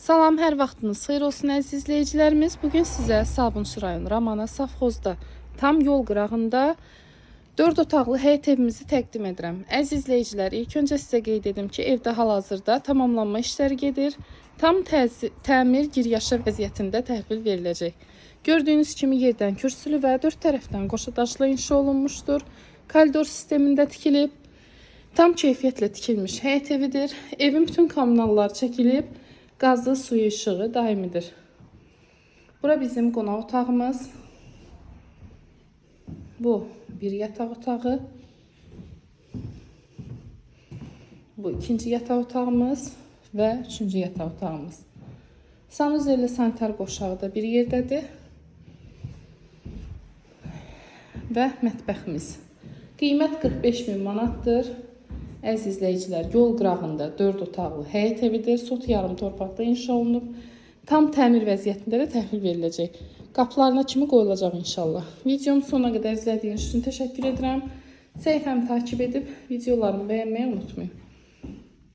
Salam, hər vaxtınız xeyir olsun əziz izləyicilərimiz. Bu gün sizə Sabunçu rayonu Ramana Safxozda tam yol qırağında 4 otaqlı həyət evimizi təqdim edirəm. Əziz izləyicilər, ilk öncə sizə qeyd edim ki, evdə hal-hazırda tamamlanma işləri gedir. Tam təmir giryaşa vəziyyətində təhvil veriləcək. Gördüyünüz kimi yerdən kürsülü və dörd tərəfdən qoşadaşlı inşa olunmuşdur. Koridor sistemində tikilib. Tam keyfiyyətlə tikilmiş həyət evidir. Evin bütün kommunalları çəkilib. Qazlı suyu işığı daimidir. Bura bizim qonaq otağımız. Bu bir yataq otağı. Bu ikinci yataq otağımız və üçüncü yataq otağımız. Sanuzelli sanitar qoşağı da bir yerdədir. Və mətbəximiz. Qiymət 45 min manatdır. Əziz izləyicilər, yol qırağında 4 otaqlı həyət evidir. Sot yarım torpaqda inşa olunub. Tam təmir vəziyyətində də təhvil veriləcək. Qapılarına kimi qoyulacaq inşallah. Videomu sona qədər izlədiyiniz üçün təşəkkür edirəm. Səhifəmi takip edib videolarımı bəyənməyi unutmayın.